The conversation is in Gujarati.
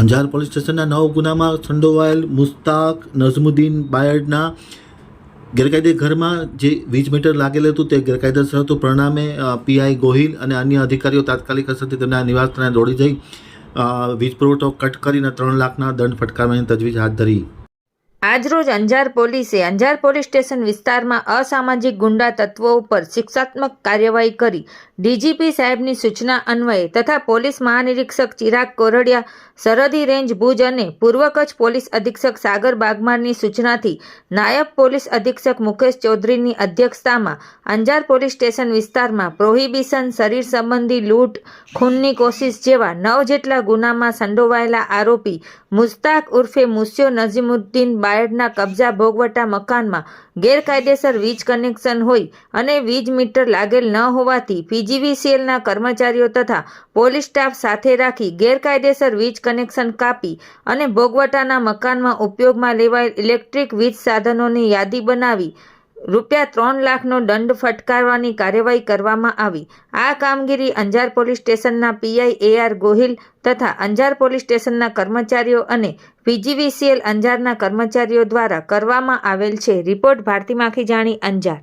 અંજાર પોલીસ સ્ટેશનના નવ ગુનામાં સંડોવાયેલ મુસ્તાક નઝમુદ્દીન બાયડના ગેરકાયદે ઘરમાં જે વીજ મીટર લાગેલું હતું તે ગેરકાયદેસર હતું. પરિણામે પીઆઈ ગોહિલ અને અન્ય અધિકારીઓ તાત્કાલિક અસરથી તેમના નિવાસસ્થાને દોડી જઈ વીજ પુરવઠો કટ કરીને ત્રણ લાખના દંડ ફટકારવાની તજવીજ હાથ ધરી. આજરોજ અંજાર પોલીસે અંજાર પોલીસ સ્ટેશન વિસ્તારમાં અસામાજિક ગુંડા તત્વો ઉપર શિક્ષાત્મક કાર્યવાહી કરી. ડીજીપી સાહેબની સૂચના અન્વયે તથા પોલીસ મહાનિરીક્ષક ચિરાગ કોરડિયા, સરહદી રેન્જ ભુજ અને પૂર્વ કચ્છ પોલીસ અધિક્ષક સાગર બાગમારની સૂચનાથી નાયબ પોલીસ અધિક્ષક મુકેશ ચૌધરીની અધ્યક્ષતામાં અંજાર પોલીસ સ્ટેશન વિસ્તારમાં પ્રોહિબિશન, શરીર સંબંધી લૂંટ, ખૂનની કોશિશ જેવા નવ જેટલા ગુનામાં સંડોવાયેલા આરોપી મુસ્તાક ઉર્ફે મુસ્યો નઝીમુદ્દીન બાયડના કબજા ભોગવટા મકાનમાં ગેરકાયદેસર વીજ કનેક્શન હોય અને વીજ મીટર લાગેલ ન હોવાથી પીજીવીસીએલના કર્મચારીઓ તથા પોલીસ સ્ટાફ સાથે રાખી ગેરકાયદેસર વીજ કનેક્શન કાપી અને ભોગવટાના મકાનમાં ઉપયોગમાં લેવાયેલ ઇલેક્ટ્રિક વીજ સાધનોની યાદી બનાવી રૂપિયા ત્રણ લાખનો દંડ ફટકારવાની કાર્યવાહી કરવામાં આવી. આ કામગીરી અંજાર પોલીસ સ્ટેશનના પીઆઈ એઆર ગોહિલ તથા અંજાર પોલીસ સ્ટેશનના કર્મચારીઓ અને પીજીવીસીએલ અંજારના કર્મચારીઓ દ્વારા કરવામાં આવેલ છે. રિપોર્ટ ભારતી માખીજાણી અંજાર.